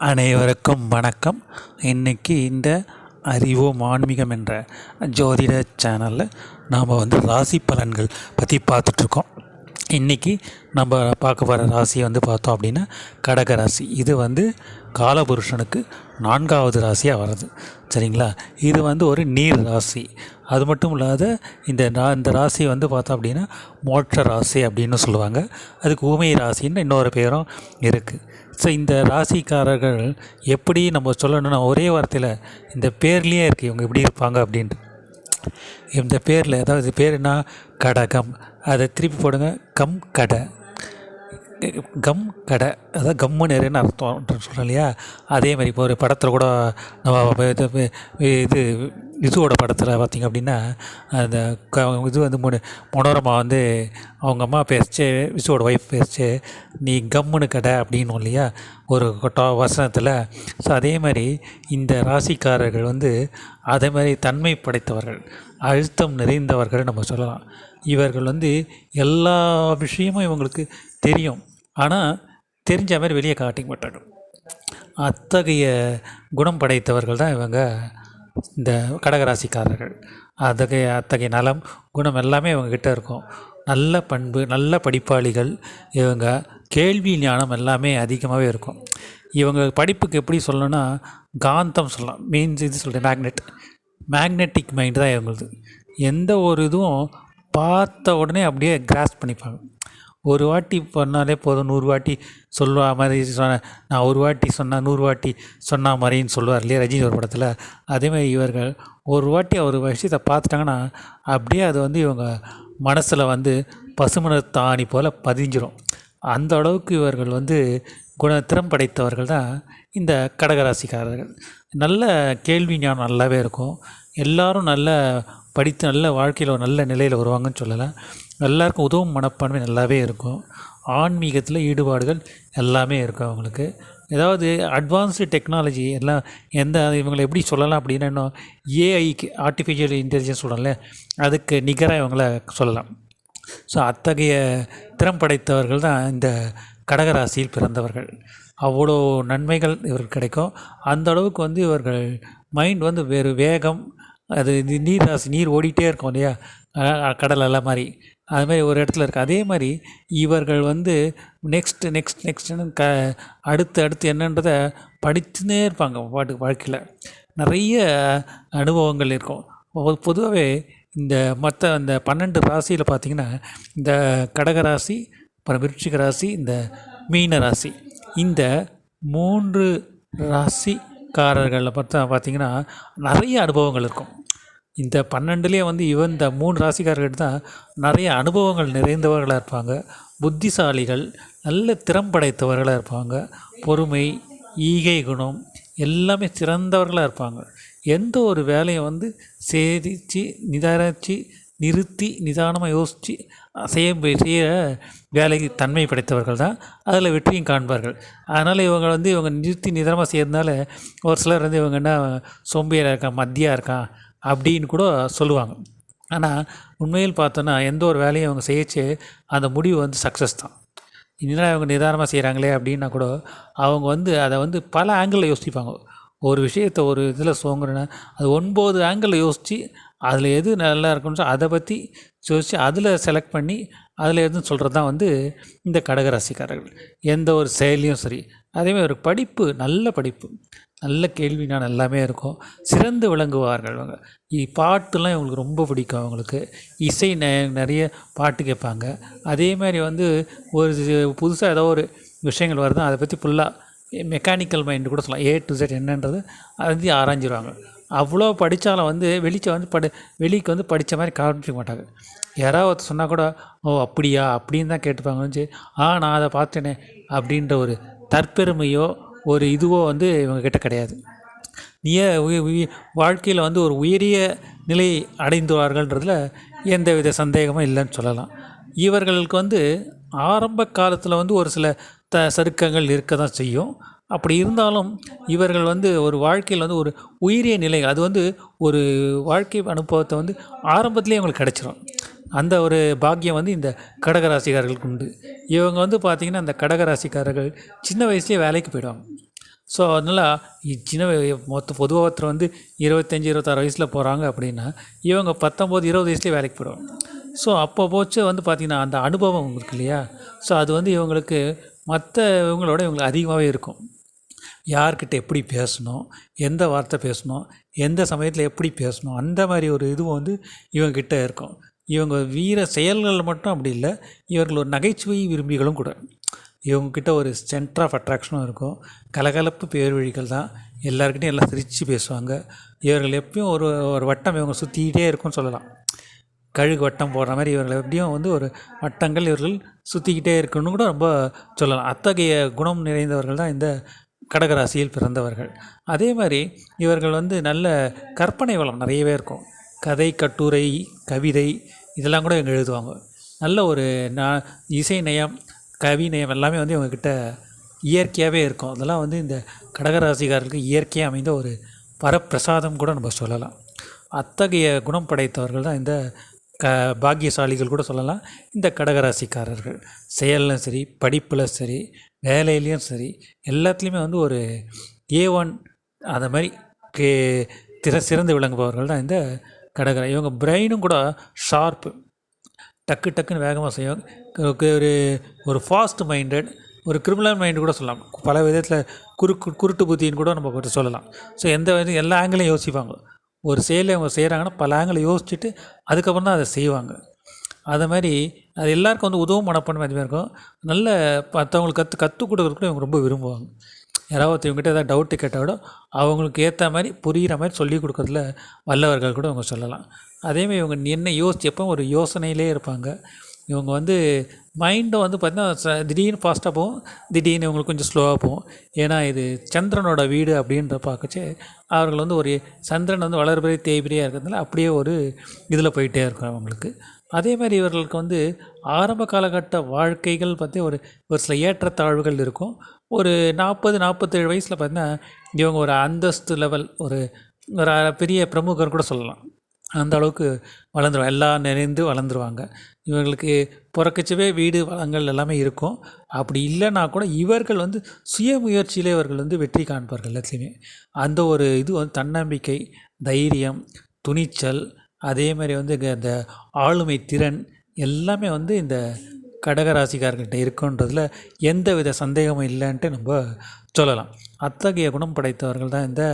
அனைவருக்கும் வணக்கம். இன்றைக்கி இந்த அறிவோம் ஆன்மீகம் என்ற ஜோதிட சேனலில் நாம் வந்து ராசி பலன்கள் பற்றி பார்த்துட்ருக்கோம் இன்றைக்கி நம்ம பார்க்க போகிற ராசி வந்து பார்த்தோம் அப்படின்னா கடக ராசி. இது வந்து காலபுருஷனுக்கு நான்காவது ராசியாக வருது சரிங்களா? இது வந்து ஒரு நீர் ராசி. அது மட்டும் இல்லாத இந்த ரா இந்த ராசி வந்து பார்த்தோம் அப்படின்னா மோட்ச ராசி அப்படின்னு சொல்லுவாங்க. அதுக்கு ஊமை ராசின்னு இன்னொரு பேரும் இருக்குது ஸோ இந்த ராசிக்காரர்கள் எப்படி நம்ம சொல்லணும்னா ஒரே வார்த்தையில் இந்த பேர்லேயே இருக்குது இவங்க எப்படி இருப்பாங்க அப்படின்ட்டு. இந்த பேரில் அதாவது பேர் என்ன? கடகம். அதை திருப்பி போடுங்க. கம் கடை. கம் கடை. அதாவது கம்மு நிறையன்னு அர்த்தம் சொல்கிறேன் இல்லையா? அதே மாதிரி இப்போ ஒரு படத்தில் கூட நம்ம இது இது இதுவோட படத்தில் பார்த்திங்க அப்படின்னா அந்த க இது வந்து முன மனோரமா வந்து அவங்க அம்மா பேசிச்சு விசுவோட ஒய்ஃப் பேசிச்சு நீ கம்முன்னு கடை அப்படின்னும் இல்லையா? ஒரு டா வசனத்தில். ஸோ அதே மாதிரி இந்த ராசிக்காரர்கள் வந்து அதே மாதிரி தன்மை படைத்தவர்கள் அழுத்தம் நிறைந்தவர்கள் நம்ம சொல்லலாம். இவர்கள் வந்து எல்லா விஷயமும் இவங்களுக்கு தெரியும். ஆனால் தெரிஞ்ச மாதிரி வெளியே காட்டிக்க மாட்டாங்க அத்தகைய குணம் படைத்தவர்கள் தான் இவங்க இந்த கடகராசிக்காரர்கள். அத்தகைய அத்தகைய நலம் குணம் எல்லாமே இவங்கக்கிட்ட இருக்கும். நல்ல பண்பு நல்ல படிப்பாளிகள் இவங்க. கேள்வி ஞானம் எல்லாமே அதிகமாகவே இருக்கும். இவங்க படிப்புக்கு எப்படி சொல்லணும்னா காந்தம் சொல்லலாம். மீன்ஸ் இது சொல்கிறேன் மேக்னெட் மேக்னெட்டிக் மைண்டு தான் இவங்களுது. எந்த ஒரு இதுவும் பார்த்த உடனே அப்படியே கிராஸ் பண்ணிப்பாங்க. ஒரு வாட்டி பண்ணாலே போதும் நூறு வாட்டி சொல்லுவா மாதிரி சொன்ன நான் ஒரு வாட்டி சொன்னால் நூறு வாட்டி சொன்ன மாதிரின்னு சொல்லுவார் இல்லையா ரஜினி ஒரு படத்தில். அதேமாதிரி இவர்கள் ஒரு வாட்டி அவர் விஷயத்தை பார்த்துட்டாங்கன்னா அப்படியே அது வந்து இவங்க மனசில் வந்து பசுமணத்தாணி போல் பதிஞ்சிரும். அந்த அளவுக்கு இவர்கள் வந்து குணத்திறம் படைத்தவர்கள் தான் இந்த கடகராசிக்காரர்கள். நல்ல கேள்வி ஞானம் நல்லாவே இருக்கும். எல்லாரும் நல்ல படித்து நல்ல வாழ்க்கையில் ஒரு நல்ல நிலையில் வருவாங்கன்னு சொல்லலாம் எல்லாருக்கும் உதவும் மனப்பான்மை நல்லாவே இருக்கும். ஆன்மீகத்தில் ஈடுபாடுகள் எல்லாமே இருக்கும் அவங்களுக்கு. ஏதாவது அட்வான்ஸ்டு டெக்னாலஜி எல்லாம் எந்த இவங்களை எப்படி சொல்லலாம் அப்படின்னா இன்னும் ஏஐக்கு ஆர்டிஃபிஷியல் இன்டெலிஜென்ஸ் சொல்லல அதுக்கு நிகராக இவங்கள சொல்லலாம். ஸோ அத்தகைய திறம் படைத்தவர்கள் தான் இந்த கடகராசியில் பிறந்தவர்கள். அவ்வளோ நன்மைகள் இவருக்கு கிடைக்கும். அந்த அளவுக்கு வந்து இவர்கள் மைண்ட் வந்து வேறு வேகம் அது நீர் ராசி நீர் ஓடிட்டே இருக்கும் இல்லையா? கடல் எல்லாம் மாதிரி அது மாதிரி ஒரு இடத்துல இருக்குது அதே மாதிரி இவர்கள் வந்து நெக்ஸ்ட் நெக்ஸ்ட் நெக்ஸ்ட்னு க அடுத்து அடுத்து என்னன்றதை படித்துனே இருப்பாங்க பாட்டு வாழ்க்கையில். நிறைய அனுபவங்கள் இருக்கும். பொதுவாகவே இந்த மற்ற அந்த பன்னெண்டு ராசியில் பார்த்திங்கன்னா இந்த கடக ராசி அப்புறம் விருட்சிக ராசி இந்த மீன ராசி. இந்த மூன்று ராசி காரர்களில் பார்த்தா பார்த்திங்கன்னா நிறைய அனுபவங்கள் இருக்கும். இந்த பன்னெண்டுலேயே வந்து இவன் இந்த மூணு ராசிக்காரர்கள் தான் நிறைய அனுபவங்கள் நிறைந்தவர்களாக இருப்பாங்க. புத்திசாலிகள் நல்ல திறம் படைத்தவர்களாக இருப்பாங்க. பொறுமை ஈகை குணம் எல்லாமே சிறந்தவர்களாக இருப்பாங்க. எந்த ஒரு வேலையை வந்து சேதித்து நிதானித்து நிறுத்தி நிதானமாக யோசித்து செய்ய செய்ய வேலைக்கு தன்மை படைத்தவர்கள் தான். அதில் வெற்றியும் காண்பார்கள். அதனால் இவங்க வந்து இவங்க நிறுத்தி நிதானமாக செய்யறதுனால ஒரு சிலர் வந்து இவங்க என்ன சோம்பியாக இருக்கான் மத்தியாக இருக்கான் அப்படின்னு கூட சொல்லுவாங்க. ஆனால் உண்மையில் பார்த்தோன்னா எந்த ஒரு வேலையும் அவங்க செய்யச்சு அந்த முடிவு வந்து சக்ஸஸ் தான். இன்னும் இவங்க நிதானமாக செய்கிறாங்களே அப்படின்னா கூட அவங்க வந்து அதை வந்து பல ஆங்கிளில் யோசிப்பாங்க. ஒரு விஷயத்தை ஒரு இதில் சோங்குறேன்னா அது ஒன்பது ஆங்கிளில் யோசித்து அதில் எது நல்லா இருக்குன்னு அதை பற்றி யோசித்து அதில் செலக்ட் பண்ணி அதில் எதுவும் சொல்கிறது தான் வந்து இந்த கடகராசிக்காரர்கள். எந்த ஒரு செயலியும் சரி அதேமாதிரி ஒரு படிப்பு நல்ல படிப்பு நல்ல கேள்வி நான் எல்லாமே இருக்கும். சிறந்து விளங்குவார்கள் அவங்க. பாட்டுலாம் இவங்களுக்கு ரொம்ப பிடிக்கும் அவங்களுக்கு. இசை ந நிறைய பாட்டு கேட்பாங்க. அதே மாதிரி வந்து ஒரு புதுசாக ஏதோ ஒரு விஷயங்கள் வருது அதை பற்றி ஃபுல்லாக மெக்கானிக்கல் மைண்டு கூட சொல்லலாம். ஏ டு ஜெட் என்னன்றது அதை வந்து ஆராய்ஞ்சிருவாங்க. அவ்வளோ படித்தாலும் வந்து வெளிச்சம் வந்து படி வெளிக்கு வந்து படித்த மாதிரி காமிச்சிக்க மாட்டாங்க. யாராவது ஒருத்தர் சொன்னால் கூட ஓ அப்படியா? அப்படின்னு தான் கேட்டுப்பாங்க. ஆ நான் அதை பார்த்தேனே அப்படின்ற ஒரு தற்பெருமையோ ஒரு இதுவோ வந்து இவங்கக்கிட்ட கிடையாது. நீய வாழ்க்கையில் வந்து ஒரு உயரிய நிலை அடைந்துவார்கள்ன்றதில் எந்த வித சந்தேகமும் இல்லைன்னு சொல்லலாம். இவர்களுக்கு வந்து ஆரம்ப காலத்தில் வந்து ஒரு சில த சருக்கங்கள் இருக்க தான் செய்யும். அப்படி இருந்தாலும் இவர்கள் வந்து ஒரு வாழ்க்கையில் வந்து ஒரு உயரிய நிலை. அது வந்து ஒரு வாழ்க்கை அனுபவத்தை வந்து ஆரம்பத்துலேயே அவங்களுக்கு கிடச்சிரும். அந்த ஒரு பாக்கியம் வந்து இந்த கடகராசிக்காரர்களுக்கு உண்டு. இவங்க வந்து பார்த்திங்கன்னா அந்த கடகராசிக்காரர்கள் சின்ன வயசுலேயே வேலைக்கு போயிடுவாங்க. ஸோ அதனால் சின்ன மொத்த பொதுவாக ஒருத்தர் வந்து இருபத்தஞ்சி இருபத்தாறு வயசில் போகிறாங்க அப்படின்னா இவங்க பத்தொம்போது இருபது வயசுலேயே வேலைக்கு போயிடுவாங்க. ஸோ அப்போ போச்சு வந்து பார்த்திங்கன்னா அந்த அனுபவம் இருக்கு இல்லையா? ஸோ அது வந்து இவங்களுக்கு மற்ற இவங்களோட இவங்களுக்கு அதிகமாகவே இருக்கும். யார்கிட்ட எப்படி பேசணும் எந்த வார்த்தை பேசணும் எந்த சமயத்தில் எப்படி பேசணும் அந்த மாதிரி ஒரு இதுவும் வந்து இவங்ககிட்ட இருக்கும். இவங்க வீர செயல்கள் மட்டும் அப்படி இல்லை இவர்கள் ஒரு நகைச்சுவை விரும்பிகளும் கூட. இவங்கக்கிட்ட ஒரு சென்டர் ஆஃப் அட்ராக்ஷனும் இருக்கும். கலகலப்பு பேர்வழிகள் தான் எல்லாருக்கிட்டையும் எல்லாம் சிரித்து பேசுவாங்க. இவர்கள் எப்பயும் ஒரு ஒரு வட்டம் இவங்க சுற்றிக்கிட்டே இருக்கும்னு சொல்லலாம். கழுகு வட்டம் போடுற மாதிரி இவர்கள் எப்படியும் வந்து ஒரு வட்டங்கள் இவர்கள் சுற்றிக்கிட்டே இருக்கணும்னு கூட ரொம்ப சொல்லலாம். அத்தகைய குணம் நிறைந்தவர்கள் தான் இந்த கடகராசியில் பிறந்தவர்கள். அதே மாதிரி இவர்கள் வந்து நல்ல கற்பனை வளம் நிறையவே இருக்கும். கதை கட்டுரை கவிதை இதெல்லாம் கூட இவங்க எழுதுவாங்க. நல்ல ஒரு நான் இசை நயம் கவி நயம் எல்லாமே வந்து இவங்கக்கிட்ட இயற்கையாகவே இருக்கும். அதெல்லாம் வந்து இந்த கடகராசிகாரர்களுக்கு இயற்கையாக அமைந்த ஒரு வரப்பிரசாதம் கூட நம்ம சொல்லலாம். அத்தகைய குணம் படைத்தவர்கள் தான் இந்த க பாக்கியசாலிகள் கூட சொல்லலாம். இந்த கடகராசிக்காரர்கள் செயல்லையும் சரி படிப்பில் சரி வேலையிலையும் சரி எல்லாத்துலேயுமே வந்து ஒரு ஏ ஒன் அதை மாதிரி கே திற சிறந்து விளங்குபவர்கள் தான் இந்த கடகரை இவங்க பிரெயினும் கூட ஷார்ப்பு டக்கு டக்குன்னு வேகமாக செய்வாங்க. ஒரு ஒரு ஃபாஸ்ட் மைண்டட் ஒரு கிரிமினல் மைண்டு கூட சொல்லலாம். பல விதத்தில் குறுக்கு குருட்டு புத்தின்னு கூட நம்ம சொல்லலாம். ஸோ எந்த வித எல்லா ஆங்கிலையும் யோசிப்பாங்க. ஒரு செயலை அவங்க செய்கிறாங்கன்னா பல ஆங்கிலை யோசிச்சுட்டு அதுக்கப்புறம் தான் அதை செய்வாங்க. அது மாதிரி அது எல்லாருக்கும் வந்து உதவும் மனப்பான்மை அதுமாதிரி இருக்கும். நல்ல மற்றவங்களுக்கு கற்று கற்றுக் கொடுக்குறது கூட இவங்க ரொம்ப விரும்புவாங்க. யாராவது இவங்ககிட்ட ஏதாவது டவுட்டு கேட்டால் கூட அவங்களுக்கு ஏற்ற மாதிரி புரிகிற மாதிரி சொல்லி கொடுக்குறதுல வல்லவர்கள் கூட அவங்க சொல்லலாம். அதேமாதிரி இவங்க என்ன யோசிச்சப்போ ஒரு யோசனையிலே இருப்பாங்க. இவங்க வந்து மைண்டை வந்து பார்த்திங்கன்னா ச- திடீர்னு ஃபாஸ்ட்டாக போகும். திடீர்னு இவங்களுக்கு கொஞ்சம் ஸ்லோவாக போகும். ஏன்னா இது சந்திரனோட வீடு அப்படின்ற பார்க்கச்சு. அவர்கள் வந்து ஒரு சந்திரன் வந்து வளர்பிறை தேய்பிரியாக இருக்கிறதுனால அப்படியே ஒரு இதில் போயிட்டே இருக்கும் அவங்களுக்கு. அதே மாதிரி இவர்களுக்கு வந்து ஆரம்ப காலகட்ட வாழ்க்கைகள் பற்றி ஒரு ஒரு சில ஏற்றத்தாழ்வுகள் இருக்கும். ஒரு நாற்பது நாற்பத்தேழு வயசில் பார்த்தீங்கன்னா இவங்க ஒரு அந்தஸ்து லெவல் ஒரு ஒரு பெரிய பிரமுகர் கூட சொல்லலாம். அந்த அளவுக்கு வளர்ந்துருவாங்க எல்லாம் நிறைந்து வளர்ந்துருவாங்க. இவங்களுக்கு பிறக்கச்சவே வீடு வளங்கள் எல்லாமே இருக்கும். அப்படி இல்லைன்னா கூட இவர்கள் வந்து சுய முயற்சியிலே இவர்கள் வந்து வெற்றி காண்பார்கள் எல்லாத்துலேயுமே. அந்த ஒரு இது வந்து தன்னம்பிக்கை தைரியம் துணிச்சல் அதே மாதிரி வந்து இந்த ஆளுமை திறன் எல்லாமே வந்து இந்த கடகராசிக்காரர்கிட்ட இருக்குன்றதுல எந்த வித சந்தேகமும் இல்லைன்ட்டு நம்ம சொல்லலாம். அத்தகைய குணம் படைத்தவர்கள் தான் இந்த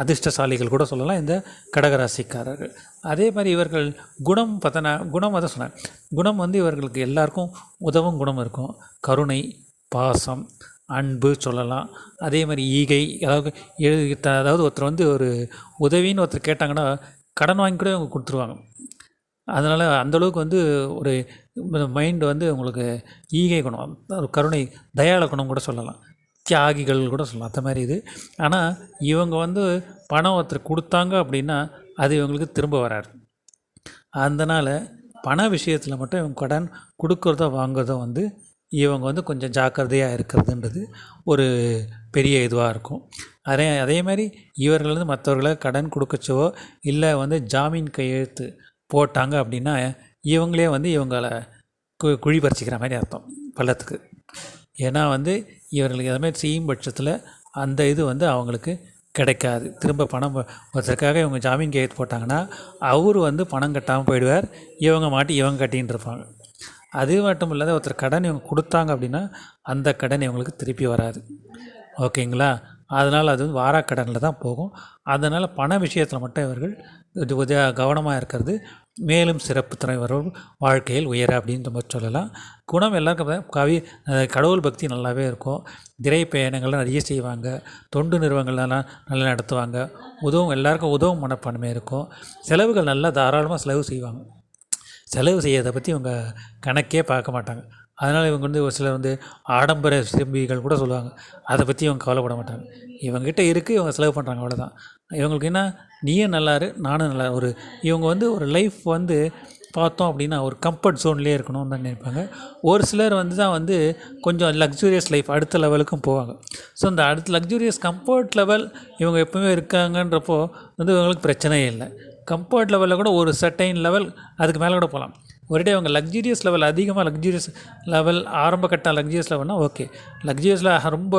அதிர்ஷ்டசாலிகள் கூட சொல்லலாம் இந்த கடகராசிக்காரர்கள். அதே மாதிரி இவர்கள் குணம் பார்த்தனா குணம் அதை சொன்னேன். குணம் வந்து இவர்களுக்கு எல்லாருக்கும் உதவும் குணம் இருக்கும். கருணை பாசம் அன்பு சொல்லலாம். அதே மாதிரி ஈகை அதாவது எழு அதாவது ஒருத்தர் வந்து ஒரு உதவின்னு ஒருத்தர் கேட்டாங்கன்னா கடன் வாங்கி கூட அவங்க கொடுத்துருவாங்க. அதனால் அந்தளவுக்கு வந்து ஒரு மைண்டு வந்து உங்களுக்கு ஈகை குணம் கருணை தயாள குணம் கூட சொல்லலாம். தியாகிகள் கூட சொல்லலாம். அந்த மாதிரி இது. ஆனால் இவங்க வந்து பணம் ஒருத்தர் கொடுத்தாங்க அப்படின்னா அது இவங்களுக்கு திரும்ப வராது. அதனால் பண விஷயத்தில் மட்டும் இவங்க கடன் கொடுக்குறதோ வாங்குறதோ வந்து இவங்க வந்து கொஞ்சம் ஜாக்கிரதையாக இருக்கிறதுன்றது ஒரு பெரிய இதுவாக இருக்கும். அதே அதே மாதிரி இவர்கள் வந்து மற்றவர்களை கடன் கொடுக்கச்சோ இல்லை வந்து ஜாமீன் கையெழுத்து போட்டாங்க அப்படின்னா இவங்களே வந்து இவங்கள கு குழி பறிச்சிக்கிற மாதிரி அர்த்தம் பள்ளத்துக்கு. ஏன்னா வந்து இவர்களுக்கு எதுவுமே செய்யும் பட்சத்தில் அந்த இது வந்து அவங்களுக்கு கிடைக்காது. திரும்ப பணம் ஒருத்தருக்காக இவங்க ஜாமீன் கையெழுத்து போட்டாங்கன்னா அவர் வந்து பணம் கட்டாமல் போயிடுவார். இவங்க மாட்டி இவங்க கட்டின்னு இருப்பாங்க. அது மட்டும் இல்லாத ஒருத்தர் கடன் இவங்க கொடுத்தாங்க அப்படின்னா அந்த கடன் இவங்களுக்கு திருப்பி வராது. ஓகேங்களா? அதனால் அது வந்து வாராக்கடனில் தான் போகும். அதனால் பண விஷயத்தில் மட்டும் இவர்கள் இது கவனமாக இருக்கிறது. மேலும் சிறப்பு தலைவர்கள் வாழ்க்கையில் உயர அப்படின்னு நம்ம சொல்லலாம். குணம் எல்லாருக்கும் கவி கடவுள் பக்தி நல்லாவே இருக்கும். திரை பயணங்கள்லாம் நிறைய செய்வாங்க. தொண்டு நிறுவனங்கள்லாம் நல்லா நடத்துவாங்க. உதவும் எல்லாருக்கும் உதவும் மனப்பான்மை இருக்கும். செலவுகள் நல்லா தாராளமாக செலவு செய்வாங்க. செலவு செய்யறதை பற்றி இவங்க கணக்கே பார்க்க மாட்டாங்க. அதனால் இவங்க வந்து ஒரு சிலர் வந்து ஆடம்பர சிம்பிகள் கூட சொல்லுவாங்க. அதை பற்றி இவங்க கவலைப்பட மாட்டாங்க. இவங்ககிட்ட இருக்குது இவங்க செலவு பண்ணுறாங்க அவ்வளோதான் இவங்களுக்கு என்ன? நீயும் நல்லாரு நானும் நல்லா ஒரு இவங்க வந்து ஒரு லைஃப் வந்து பார்த்தோம் அப்படின்னா ஒரு கம்ஃபர்ட் ஜோன்லேயே இருக்கணும்னு தான் நினைப்பாங்க. ஒரு சிலர் வந்து தான் வந்து கொஞ்சம் லக்ஸூரியஸ் லைஃப் அடுத்த லெவலுக்கும் போவாங்க. ஸோ அந்த அடுத்த லக்ஸூரியஸ் கம்ஃபர்ட் லெவல் இவங்க எப்பவுமே இருக்காங்கன்றப்போ வந்து இவங்களுக்கு பிரச்சனையே இல்லை. கம்ஃபர்ட் லெவலில் கூட ஒரு சர்டைன் லெவல் அதுக்கு மேலே கூட போகலாம். ஒரே அவங்க லக்ஸூரியஸ் லெவல் அதிகமாக லக்ஸூரியஸ் லெவல் ஆரம்ப கட்ட லக்ஸூரியஸ் லெவல்னால் ஓகே லக்ஸூரியஸில் ரொம்ப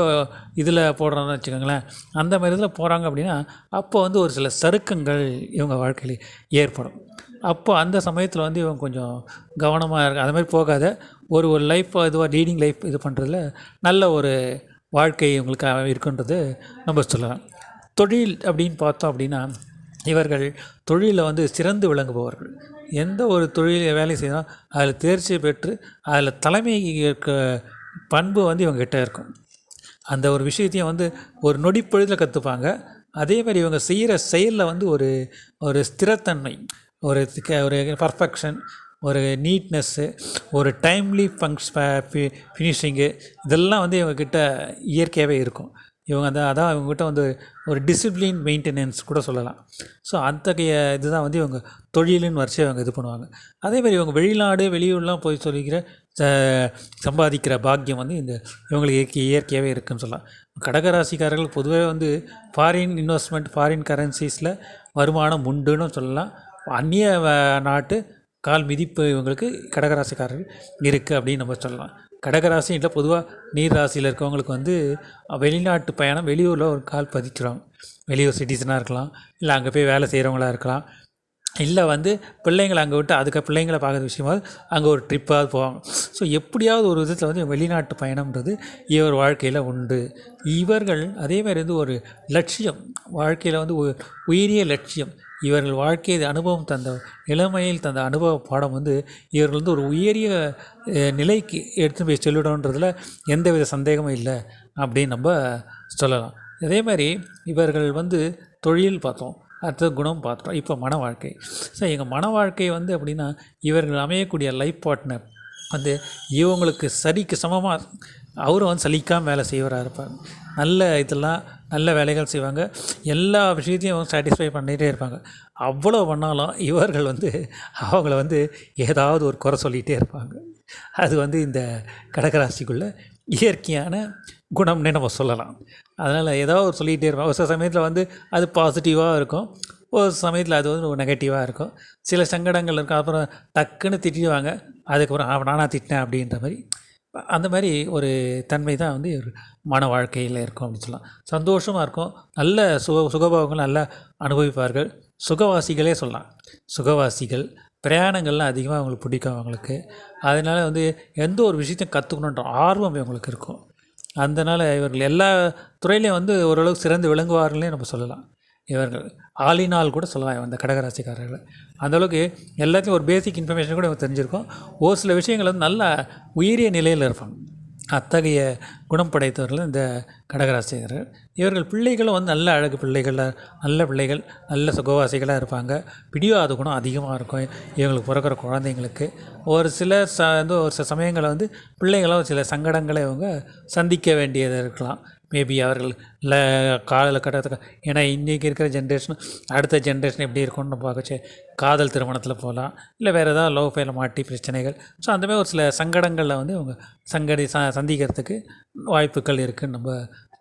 இதில் போடுறோன்னு வச்சுக்கோங்களேன். அந்த மாதிரி இதில் போகிறாங்க அப்படின்னா அப்போ வந்து ஒரு சில சறுக்கங்கள் இவங்க வாழ்க்கையில் ஏற்படும். அப்போ அந்த சமயத்தில் வந்து இவங்க கொஞ்சம் கவனமாக இருக்கு அது மாதிரி போகாத ஒரு ஒரு லைஃப் இதுவாக லீடிங் லைஃப் இது பண்ணுறதுல நல்ல ஒரு வாழ்க்கை இவங்களுக்கு இருக்குன்றது நம்ம சொல்லலாம். தொழில் அப்படின்னு பார்த்தோம் அப்படின்னா இவர்கள் தொழிலில் வந்து சிறந்து விளங்குபவர்கள். எந்த ஒரு தொழில் வேலை செய்தாலும் அதில் தேர்ச்சி பெற்று அதில் தலைமை இருக்க பண்பு வந்து இவங்ககிட்ட இருக்கும். அந்த ஒரு விஷயத்தையும் வந்து ஒரு நொடிப்பொழுதில் கற்றுப்பாங்க அதே மாதிரி இவங்க செய்கிற செயலில் வந்து ஒரு ஒரு ஸ்திரத்தன்மை ஒரு க- ஒரு பர்ஃபெக்ஷன் ஒரு நீட்னஸ்ஸு ஒரு டைம்லி ஃபங்க்ஸ் ஃபினிஷிங்கு இதெல்லாம் வந்து இவங்கக்கிட்ட இயற்கையாகவே இருக்கும். இவங்க அந்த அதான் இவங்ககிட்ட வந்து ஒரு டிசிப்ளின் மெயின்டெனன்ஸ் கூட சொல்லலாம். ஸோ அத்தகைய இதுதான் வந்து இவங்க தொழிலின் வரிசையை அவங்க இது பண்ணுவாங்க. அதே மாதிரி இவங்க வெளிநாடு வெளியூர்லாம் போய் சொல்லிக்கிற ச- சம்பாதிக்கிற பாக்கியம் வந்து இந்த இவங்களுக்கு இயற்கை இயற்கையாகவே இருக்குன்னு சொல்லலாம். கடகராசிக்காரர்கள் பொதுவாக வந்து ஃபாரின் இன்வெஸ்ட்மெண்ட் ஃபாரின் கரன்சிஸில் வருமானம் உண்டுன்னு சொல்லலாம். அந்நிய நாட்டு கால் மிதிப்பு இவங்களுக்கு கடகராசிக்காரர்கள் இருக்குது அப்படின்னு நம்ம சொல்லலாம். கடகராசி இல்லை பொதுவாக நீர் ராசியில் இருக்கவங்களுக்கு வந்து வெளிநாட்டு பயணம் வெளியூரில் ஒரு கால் பதிச்சிடுவாங்க வெளியூர் சிட்டிசனாக இருக்கலாம் இல்லை அங்கே போய் வேலை செய்கிறவங்களா இருக்கலாம். இல்லை வந்து பிள்ளைங்களை அங்கே விட்டு அதுக்கு பிள்ளைங்களை பார்க்குற விஷயமாவது அங்கே ஒரு ட்ரிப்பாவது போவாங்க. ஸோ எப்படியாவது ஒரு விதத்தில் வந்து வெளிநாட்டு பயணம்ன்றது இவர் வாழ்க்கையில் உண்டு. இவர்கள் அதே மாதிரி வந்து ஒரு லட்சியம். வாழ்க்கையில் வந்து உயரிய லட்சியம். இவர்கள் வாழ்க்கை அனுபவம் தந்த இளமையில் தந்த அனுபவ பாடம் வந்து இவர்கள் வந்து ஒரு உயரிய நிலைக்கு எடுத்து போய் செல்லிடன்றதுல எந்தவித சந்தேகமும் இல்லை அப்படின்னு நம்ம சொல்லலாம். அதே மாதிரி இவர்கள் வந்து தொழில் பார்த்தோம். அடுத்தது குணம் பார்த்தோம் இப்போ மன வாழ்க்கை. ஸோ எங்கள் மன வாழ்க்கை வந்து அப்படின்னா இவர்கள் அமையக்கூடிய லைஃப் பார்ட்னர் வந்து இவங்களுக்கு சரிக்கு சமமாக அவரும் வந்து சலிக்காமல் வேலை செய்வராக இருப்பார். நல்ல இதெல்லாம் நல்ல வேலைகள் செய்வாங்க. எல்லா விஷயத்தையும் சாட்டிஸ்ஃபை பண்ணிகிட்டே இருப்பாங்க. அவ்வளோ பண்ணாலும் இவர்கள் வந்து அவங்கள வந்து ஏதாவது ஒரு குறை சொல்லிகிட்டே இருப்பாங்க. அது வந்து இந்த கடகராசிக்குள்ளே இயற்கையான குணம்னே நம்ம சொல்லலாம். அதனால் ஏதாவது ஒரு சொல்லிகிட்டே இருப்போம். ஒரு சில சமயத்தில் வந்து அது பாசிட்டிவாக இருக்கும். ஒரு சமயத்தில் அது வந்து நெகட்டிவாக இருக்கும். சில சங்கடங்கள் இருக்கும். அப்புறம் டக்குன்னு திட்டிடுவாங்க. அதுக்கப்புறம் "ஆ, நானாக திட்டினேன் அப்படின்ற மாதிரி. அந்த மாதிரி ஒரு தன்மை தான் வந்து ஒரு மன வாழ்க்கையில் இருக்கும் அப்படின்னு சொல்லலாம். சந்தோஷமாக இருக்கும். நல்ல சுக சுகபாவங்கள் நல்லா அனுபவிப்பார்கள். சுகவாசிகளே சொல்லலாம். சுகவாசிகள் பிரயாணங்கள்லாம் அதிகமாக அவங்களுக்கு பிடிக்கும் அவங்களுக்கு. அதனால் வந்து எந்த ஒரு விஷயத்தையும் கற்றுக்கணுன்ற ஆர்வம் இவங்களுக்கு இருக்கும். அதனால் இவர்கள் எல்லா துறையிலையும் வந்து ஓரளவுக்கு சிறந்து விளங்குவார்கள்னே நம்ம சொல்லலாம். இவர்கள் ஆளினால் கூட சொல்லலாம் அந்த கடகராசிக்காரர்கள். அந்தளவுக்கு எல்லாத்தையும் ஒரு பேசிக் இன்ஃபர்மேஷன் கூட இவங்க தெரிஞ்சிருக்கும். ஒரு சில விஷயங்கள் வந்து நல்லா உயரிய நிலையில் இருப்பாங்க. அத்தகைய குணம் படைத்தவர்கள் இந்த கடகராசிக்காரர்கள் இவர்கள் பிள்ளைகளும் வந்து நல்ல அழகு பிள்ளைகள் நல்ல பிள்ளைகள் நல்ல சுகவாசிகளாக இருப்பாங்க. பிடிவாத குணம் அதிகமாக இருக்கும். இவங்களுக்கு பிறக்கிற குழந்தைங்களுக்கு. ஒரு சில ச வந்து ஒரு சில சமயங்களில் வந்து பிள்ளைங்களும் சில சங்கடங்களை இவங்க சந்திக்க வேண்டியது இருக்கலாம். மேபி அவர்கள் இல்லை காதல் கட்டத்துக்கு ஏன்னா இன்றைக்கி இருக்கிற ஜென்ரேஷன் அடுத்த ஜென்ரேஷன் எப்படி இருக்கும்னு நம்ம பார்க்கச்சு காதல் திருமணத்தில் போகலாம் இல்லை வேறு ஏதாவது லவ் ஃபைல மாட்டி பிரச்சனைகள். ஸோ அந்த மாதிரி ஒரு சில சங்கடங்களில் வந்து இவங்க சங்கடி ச சந்திக்கிறதுக்கு வாய்ப்புகள் இருக்குதுன்னு நம்ம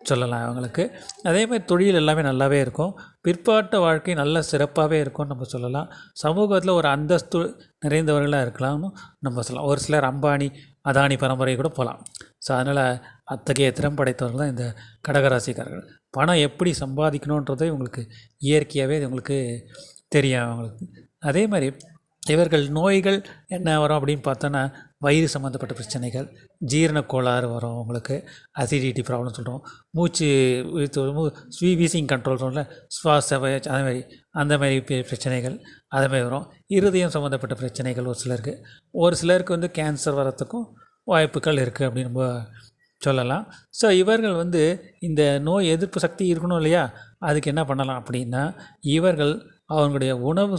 சொல்லலாம் அவங்களுக்கு. அதே மாதிரி தொழில் எல்லாமே நல்லாவே இருக்கும். பிற்பாட்டு வாழ்க்கை நல்ல சிறப்பாகவே இருக்கும்னு நம்ம சொல்லலாம். சமூகத்தில் ஒரு அந்தஸ்து நிறைந்தவர்களாக இருக்கலாம்னு நம்ம சொல்லலாம். ஒரு சிலர் அம்பானி அதானி பரம்பரை கூட போகலாம் ஸோ அதனால் அத்தகைய திறம் படைத்தவர்கள் தான் இந்த கடகராசிக்காரர்கள். பணம் எப்படி சம்பாதிக்கணுன்றதே இவங்களுக்கு இயற்கையாகவே இவங்களுக்கு தெரியும் அவங்களுக்கு. அதே மாதிரி இவர்கள் நோய்கள் என்ன வரும் அப்படின்னு பார்த்தோன்னா வயிறு சம்மந்தப்பட்ட பிரச்சனைகள் ஜீரண கோளாறு வரும் அவங்களுக்கு அசிடிட்டி ப்ராப்ளம் சொல்கிறோம் மூச்சு ஸ்வீ வீசிங் கண்ட்ரோல் சொல்கிறோம்ல சுவாச வ- அந்த மாதிரி அந்த மாதிரி பிரச்சனைகள் அது மாதிரி வரும். இருதயம் சம்மந்தப்பட்ட பிரச்சனைகள் ஒரு சிலருக்கு. ஒரு சிலருக்கு வந்து கேன்சர் வரத்துக்கும் வாய்ப்புகள் இருக்குது அப்படின்னு நம்ம சொல்லலாம். ஸோ இவர்கள் வந்து இந்த நோய் எதிர்ப்பு சக்தி இருக்கணும் இல்லையா? அதுக்கு என்ன பண்ணலாம் அப்படின்னா இவர்கள் அவங்களுடைய உணவு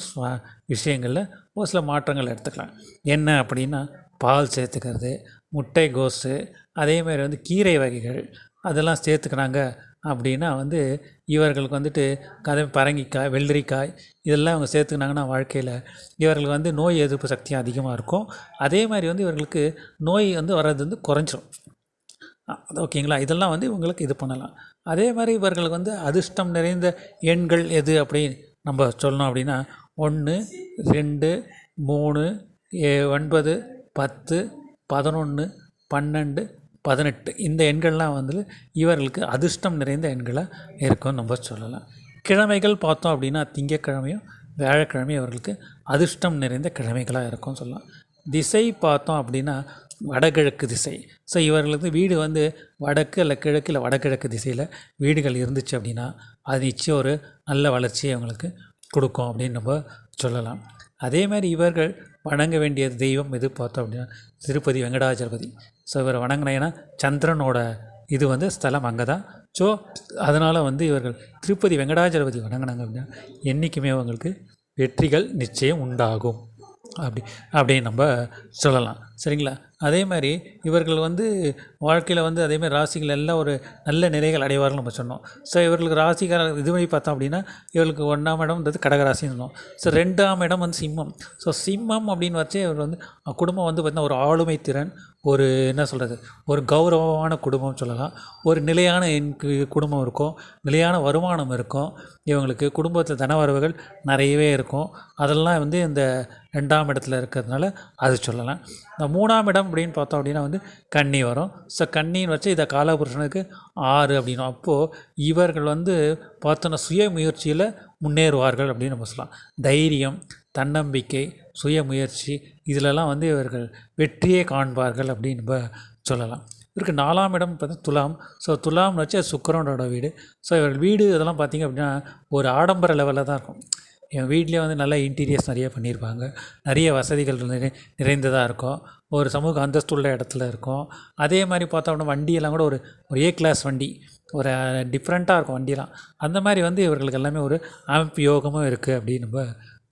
விஷயங்களில் ஒரு சில மாற்றங்கள் எடுத்துக்கலாம். என்ன அப்படின்னா பால் சேர்த்துக்கிறது முட்டை கோஸு அதே மாதிரி வந்து கீரை வகைகள் அதெல்லாம் சேர்த்துக்கினாங்க அப்படின்னா வந்து இவர்களுக்கு வந்துட்டு கதை பரங்கிக்காய் வெள்ளரிக்காய் இதெல்லாம் அவங்க சேர்த்துக்கினாங்கன்னா வாழ்க்கையில் இவர்களுக்கு வந்து நோய் எதிர்ப்பு சக்தி அதிகமாக இருக்கும். அதே மாதிரி வந்து இவர்களுக்கு நோய் வந்து வர்றது வந்து குறைஞ்சிரும். அது ஓகேங்களா? இதெல்லாம் வந்து இவங்களுக்கு இது பண்ணலாம். அதே மாதிரி இவர்களுக்கு வந்து அதிர்ஷ்டம் நிறைந்த எண்கள் எது அப்படின்னு நம்ம சொல்லணும் அப்படின்னா ஒன்று ரெண்டு மூணு ஏ- ஒன்பது பத்து பதினொன்று பன்னெண்டு பதினெட்டு. இந்த எண்கள்லாம் வந்து இவர்களுக்கு அதிர்ஷ்டம் நிறைந்த எண்களாக இருக்கும்னு நம்ம சொல்லலாம். கிழமைகள் பார்த்தோம் அப்படின்னா திங்கக்கிழமையும் வியாழக்கிழமையும் அவர்களுக்கு அதிர்ஷ்டம் நிறைந்த கிழமைகளாக இருக்கும்னு சொல்லலாம். திசை பார்த்தோம் அப்படின்னா வடகிழக்கு திசை. ஸோ இவர்களுக்கு வீடு வந்து வடக்கு இல்லை கிழக்கு இல்லை வடகிழக்கு திசையில் வீடுகள் இருந்துச்சு அப்படின்னா அது நிச்சயம் ஒரு நல்ல வளர்ச்சியை அவங்களுக்கு கொடுக்கும் அப்படின்னு நம்ம சொல்லலாம். அதே மாதிரி இவர்கள் வணங்க வேண்டிய தெய்வம் எது பார்த்தோம் அப்படின்னா திருப்பதி வெங்கடாச்சலபதி ஸோ இவர் வணங்கினேன்னா சந்திரனோட இது வந்து ஸ்தலம் அங்கே தான் ஸோ அதனால் வந்து இவர்கள் திருப்பதி வெங்கடாஜலபதி வணங்கினாங்க அப்படின்னா என்றைக்குமே அவங்களுக்கு வெற்றிகள் நிச்சயம் உண்டாகும். அப்படி அப்படின்னு நம்ம சொல்லலாம். சரிங்களா? அதே மாதிரி இவர்கள் வந்து வாழ்க்கையில் வந்து அதேமாதிரி ராசிகள் எல்லாம் ஒரு நல்ல நிலைகள் அடைவார்கள் நம்ம சொன்னோம். ஸோ இவர்களுக்கு ராசிக்கார இதுவரை பார்த்தோம் அப்படின்னா இவர்களுக்கு ஒன்றாம் இடம்ன்றது கடகராசின்னு சொன்னோம். ஸோ ரெண்டாம் இடம் வந்து சிம்மம். ஸோ சிம்மம் அப்படின்னு வச்சு இவர் வந்து குடும்பம் வந்து பார்த்திங்கன்னா ஒரு ஆளுமை திறன் ஒரு என்ன சொல்கிறது ஒரு கௌரவமான குடும்பம் சொல்லலாம். ஒரு நிலையான எனக்கு குடும்பம் இருக்கும் நிலையான வருமானம் இருக்கும். இவங்களுக்கு குடும்பத்தில் தனவரவுகள் நிறையவே இருக்கும். அதெல்லாம் வந்து இந்த ரெண்டாம் இடத்துல இருக்கிறதுனால அது சொல்லலாம். இந்த மூணாம் இடம் அப்படின்னு பார்த்தோம் அப்படின்னா வந்து கன்னி வரும். ஸோ கன்னின்னு வச்சு இதை காலபுருஷனுக்கு ஆறு அப்படின்னும். அப்போது இவர்கள் வந்து பார்த்தோன்னா சுய முயற்சியில் முன்னேறுவார்கள் அப்படின்னு நம்ம சொல்லலாம். தைரியம் தன்னம்பிக்கை சுய முயற்சி இதிலெல்லாம் வந்து இவர்கள் வெற்றியே காண்பார்கள் அப்படின்னு நம்ம சொல்லலாம். இவருக்கு நாலாம் இடம் பார்த்தா துலாம். ஸோ துலாம்னு வச்சு அது வீடு. ஸோ இவர்கள் வீடு இதெல்லாம் பார்த்திங்க அப்படின்னா ஒரு ஆடம்பர லெவலில் தான் இருக்கும். என் வீட்லேயே வந்து நல்ல இன்டீரியர்ஸ் நிறைய பண்ணியிருப்பாங்க. நிறைய வசதிகள் நிறை நிறைந்ததாக இருக்கும். ஒரு சமூக அந்தஸ்துள்ள இடத்துல இருக்கும். அதே மாதிரி பார்த்தோம்னா வண்டியெல்லாம் கூட ஒரு ஒரு ஏ கிளாஸ் வண்டி. ஒரு டிஃப்ரெண்ட்டாக இருக்கும் வண்டியெலாம் அந்த மாதிரி வந்து இவர்களுக்கு எல்லாமே ஒரு அமைப்பு யோகமும் இருக்குது அப்படின்னு நம்ம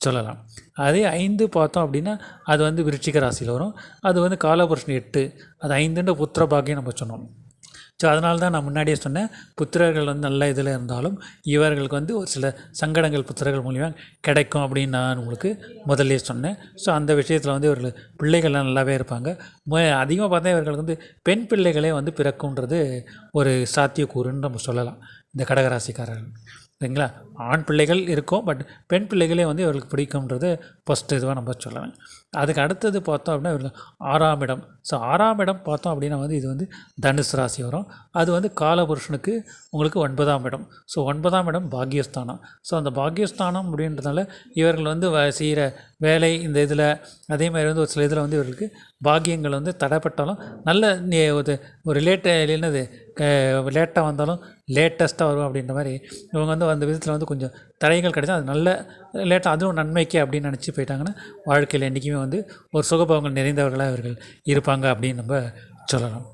சொல்லலாம். அதே ஐந்து பார்த்தோம் அப்படின்னா அது வந்து விருச்சிக ராசியில் வரும். அது வந்து காலபுருஷன் எட்டு அது ஐந்துன்ற புத்திர பாக்கியம் நம்ம சொன்னோம். ஸோ அதனால தான் நான் முன்னாடியே சொன்னேன் புத்திரர்கள் வந்து நல்ல இதில் இருந்தாலும் இவர்களுக்கு வந்து ஒரு சில சங்கடங்கள் புத்திரர்கள் மூலிமா கிடைக்கும் அப்படின்னு நான் உங்களுக்கு முதல்லே சொன்னேன். ஸோ அந்த விஷயத்தில் வந்து இவர்கள் பிள்ளைகள்லாம் நல்லாவே இருப்பாங்க. அதிகமாக பார்த்தா இவர்களுக்கு வந்து பெண் பிள்ளைகளே வந்து பிறக்குன்றது ஒரு சாத்தியக்கூறுன்னு நம்ம சொல்லலாம் இந்த கடகராசிக்காரர்கள். சரிங்களா ஆண் பிள்ளைகள் இருக்கும் பட் பெண் பிள்ளைகளே வந்து இவர்களுக்கு பிடிக்கும்ன்றது ஃபஸ்ட்டு இதுவாக நம்ம சொல்லுவேன் அதுக்கு அடுத்தது பார்த்தோம் அப்படின்னா இவர்கள் ஆறாம் இடம். ஸோ ஆறாம் இடம் பார்த்தோம் அப்படின்னா வந்து இது வந்து தனுசு ராசி வரும். அது வந்து காலபுருஷனுக்கு உங்களுக்கு ஒன்பதாம் இடம். ஸோ ஒன்பதாம் இடம் பாக்யஸ்தானம். ஸோ அந்த பாக்கியஸ்தானம் அப்படின்றதுனால இவர்கள் வந்து வ- செய்கிற வேலை இந்த இதில் அதே மாதிரி வந்து ஒரு சில இதில் வந்து இவர்களுக்கு பாக்கியங்கள் வந்து தடைப்பட்டாலும் நல்ல நே- ஒரு ஒரு லேட்ட என்னது லேட்டாக வந்தாலும் லேட்டஸ்ட்டாக வரும் அப்படின்ற மாதிரி இவங்க வந்து அந்த விதத்தில் வந்து கொஞ்சம் தடைகள் கிடைச்சா அது நல்ல லேட்டாக அதுவும் நன்மைக்கு அப்படின்னு நினச்சி போயிட்டாங்கன்னா வாழ்க்கையில் என்றைக்குமே வந்து ஒரு சுகபோகங்கள் நிறைந்தவர்களாக இவர்கள் இருப்பாங்க அப்படின்னு நம்ம சொல்லலாம்.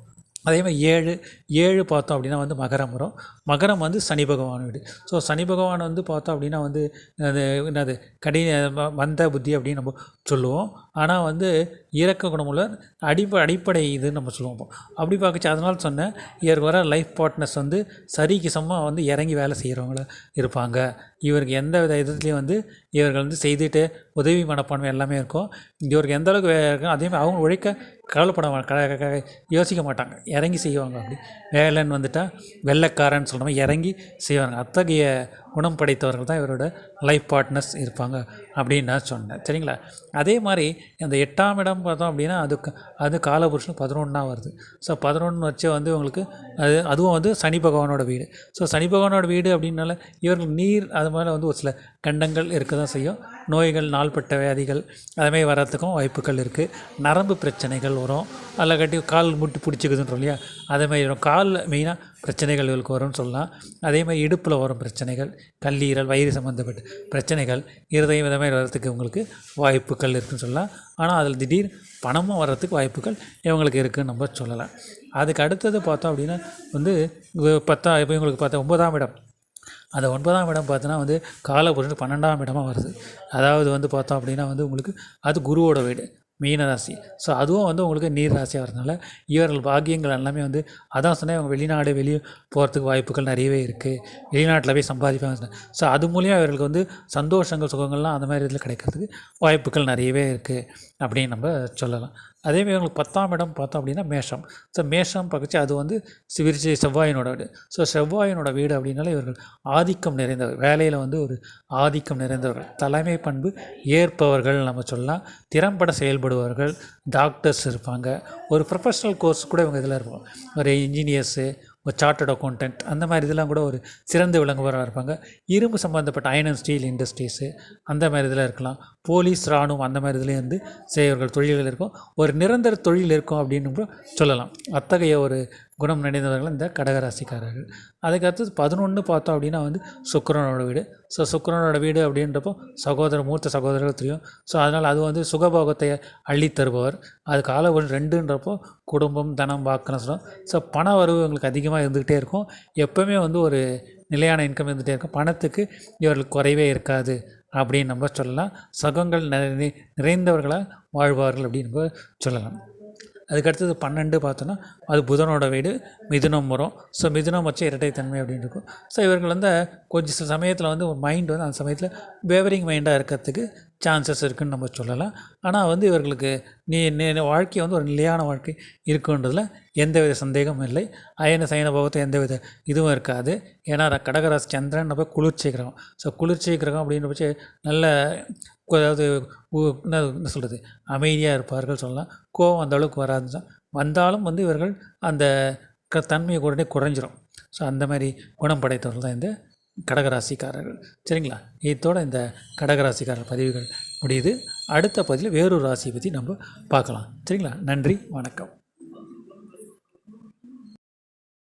அதே மாதிரி ஏழு ஏழு பார்த்தோம் அப்படின்னா வந்து மகரம் வரும். மகரம் வந்து சனி பகவான் வீடு. ஸோ சனி பகவான் வந்து பார்த்தோம் அப்படின்னா வந்து அது என்னது கடின மந்த புத்தி அப்படின்னு நம்ம சொல்லுவோம். ஆனால் வந்து இறக்க குணமுள்ள அடிப்ப அடிப்படை இதுன்னு நம்ம சொல்லுவோம் அப்படி பார்க்கச்சு அதனால் சொன்னேன் இவருக்கு வர லைஃப் பார்ட்னர்ஸ் வந்து சரிக்கு சமமாக வந்து இறங்கி வேலை செய்கிறவங்கள இருப்பாங்க. இவருக்கு எந்த வித இதுலேயும் வந்து இவர்கள் வந்து செய்துட்டு உதவி மனப்பான்மை எல்லாமே இருக்கும். இவருக்கு எந்த அளவுக்கு இருக்கும் அதே மாதிரி அவங்க உழைக்க கவலைப்பட க- க- யோசிக்க மாட்டாங்க. இறங்கி செய்வாங்க அப்படி. வேலைன்னு வந்துட்டால் வெள்ளைக்காரன்னு சொல்கிற மாதிரி இறங்கி செய்வாங்க. அத்தகைய குணம் படைத்தவர்கள் தான் இவரோட லைஃப் பார்ட்னர்ஸ் இருப்பாங்க அப்படின்னு நான் சொன்னேன். சரிங்களா? அதே மாதிரி அந்த எட்டாம் இடம் பார்த்தோம் அப்படின்னா அது க- அது காலபுருஷன் பதினொன்றா வருது. ஸோ பதினொன்று வச்சு வந்து உங்களுக்கு அது அதுவும் வந்து சனி பகவானோட வீடு. ஸோ சனி பகவானோட வீடு அப்படின்னால இவர்கள் நீர் அது மாதிரி வந்து ஒரு சில கண்டங்கள் இருக்க தான் செய்யும். நோய்கள் நாள்பட்ட வியாதிகள் அதுமாரி வர்றதுக்கும் வாய்ப்புகள் இருக்குது நரம்பு பிரச்சனைகள் வரும். அதில் கட்டி கால் முட்டி பிடிச்சிக்குதுன்றோம் இல்லையா? அதே மாதிரி வரும். காலில் மெயினாக பிரச்சனைகளுக்கு வரும்னு சொல்லலாம். அதே மாதிரி இடுப்பில் வரும் பிரச்சனைகள் கல்லீரல் வயிறு சம்மந்தப்பட்ட பிரச்சனைகள் இருதயம் விதமாதிரி மாதிரி வர்றதுக்கு உங்களுக்கு வாய்ப்புகள் இருக்குதுன்னு சொல்லலாம். ஆனால் அதில் திடீர் பணமும் வர்றதுக்கு வாய்ப்புகள் இவங்களுக்கு இருக்குன்னு நம்ம சொல்லலாம். அதுக்கு அடுத்தது பார்த்தோம் அப்படின்னா வந்து பத்தா இப்போ இவங்களுக்கு பார்த்தா ஒன்பதாம் இடம். அந்த ஒன்பதாம் இடம் பார்த்தோன்னா வந்து காலபுருஷன் பன்னெண்டாம் இடமா வருது. அதாவது வந்து பார்த்தோம் அப்படின்னா வந்து உங்களுக்கு அது குருவோட வீடு. மீனராசி ஸோ அதுவும் வந்து உங்களுக்கு நீர் ராசியாக வரதுனால இவர்கள் பாக்கியங்கள் எல்லாமே வந்து அதான் சொன்னேன் அவங்க வெளிநாடு வெளியே போகிறதுக்கு வாய்ப்புகள் நிறையவே இருக்குது வெளிநாட்டில் போய் சம்பாதிப்பாங்க ஸோ அது மூலியம் இவர்களுக்கு வந்து சந்தோஷங்கள் சுகங்கள்லாம் அந்த மாதிரி இதில் கிடைக்கிறதுக்கு வாய்ப்புகள் நிறையவே இருக்குது அப்படின்னு நம்ம சொல்லலாம். அதேமாதிரி உங்களுக்கு பத்தாம் இடம் பார்த்தோம் அப்படின்னா மேஷம். ஸோ மேஷம் பக்கச்சு அது வந்து விருச்சி செவ்வாயினோட வீடு. ஸோ செவ்வாயினோட வீடு அப்படின்னாலே இவர்கள் ஆதிக்கம் நிறைந்தவர் வேலையில் வந்து ஒரு ஆதிக்கம் நிறைந்தவர்கள். தலைமை பண்பு ஏற்பவர்கள் நம்ம சொல்லலாம். திறம்பட செயல்படுவார்கள் டாக்டர்ஸ் இருப்பாங்க. ஒரு ப்ரொஃபஷ்னல் கோர்ஸ் கூட இவங்க இதில் இருப்பாங்க ஒரு இன்ஜினியர்ஸு ஒரு சார்ட்டட் அக்கௌண்டன்ட் அந்த மாதிரி இதெல்லாம் கூட ஒரு சிறந்து விளங்குபவராக இருப்பாங்க. இரும்பு சம்மந்தப்பட்ட அயன் அண்ட் ஸ்டீல் இண்டஸ்ட்ரீஸு அந்த மாதிரி இதில் இருக்கலாம். போலீஸ் இராணுவம் அந்த மாதிரி இதுலேயும் வந்து செய்வர்கள் தொழில்கள் இருக்கும். ஒரு நிரந்தர தொழில் இருக்கும் அப்படின்னு கூட சொல்லலாம். அத்தகைய ஒரு குணம் நிறைந்தவர்கள் இந்த கடகராசிக்காரர்கள். அதுக்கடுத்து பதினொன்று பார்த்தோம் அப்படின்னா வந்து சுக்கரனோட வீடு. ஸோ சுக்கரனோட வீடு அப்படின்றப்போ சகோதர மூத்த சகோதரர்கள் தெரியும். ஸோ அதனால் அது வந்து சுகபோகத்தை அள்ளி தருபவர் அது கால ஒரு ரெண்டுன்றப்போ குடும்பம் தனம் வாக்குன்னு சொல்லுவோம் ஸோ பண வரவு எங்களுக்கு அதிகமாக இருந்துக்கிட்டே இருக்கும். எப்போவுமே வந்து ஒரு நிலையான இன்கம் இருந்துகிட்டே இருக்கும். பணத்துக்கு இவர்களுக்கு குறைவே இருக்காது அப்படின்னு நம்ம சொல்லலாம். சகங்கள் நிறை நிறைந்தவர்களாக வாழ்வார்கள் அப்படின்னு நம்ம சொல்லலாம். அதுக்கடுத்தது பன்னெண்டு பார்த்தோன்னா அது புதனோட வீடு மிதுனம் வரும் ஸோ மிதுனம் வச்சு இரட்டைத்தன்மை அப்படின்னு இருக்கும். ஸோ இவர்கள் வந்து கொஞ்சம் சமயத்தில் வந்து ஒரு மைண்ட் வந்து அந்த சமயத்தில் வேவரிங் மைண்டாக இருக்கிறதுக்கு சான்சஸ் இருக்குதுன்னு நம்ம சொல்லலாம். ஆனால் வந்து இவர்களுக்கு நீ வாழ்க்கை வந்து ஒரு நிலையான வாழ்க்கை இருக்குன்றதில் எந்தவித சந்தேகமும் இல்லை. அயன சயன பாவத்தை எந்தவித இதுவும் இருக்காது. ஏன்னா கடகராசி சந்திரன் நம்ம குளிர்ச்சி கிரகம். ஸோ குளிர்ச்சி கிரகம் அப்படின்ற பட்சம் நல்ல அதாவது என்ன என்ன சொல்கிறது அமைதியாக இருப்பார்கள் சொல்லலாம். கோவம் அந்த அளவுக்கு வராது வந்தாலும் வந்து இவர்கள் அந்த க தன்மையை உடனே குறைஞ்சிரும். ஸோ அந்த மாதிரி குணம் படைத்தவர்கள் தான் இந்த கடகராசிக்காரர்கள். சரிங்களா? இதோட இந்த கடகராசிக்காரர் பதிவுகள் முடியுது. அடுத்த பதிவில் வேறொரு ராசியை பற்றி நம்ம பார்க்கலாம். சரிங்களா? நன்றி வணக்கம்.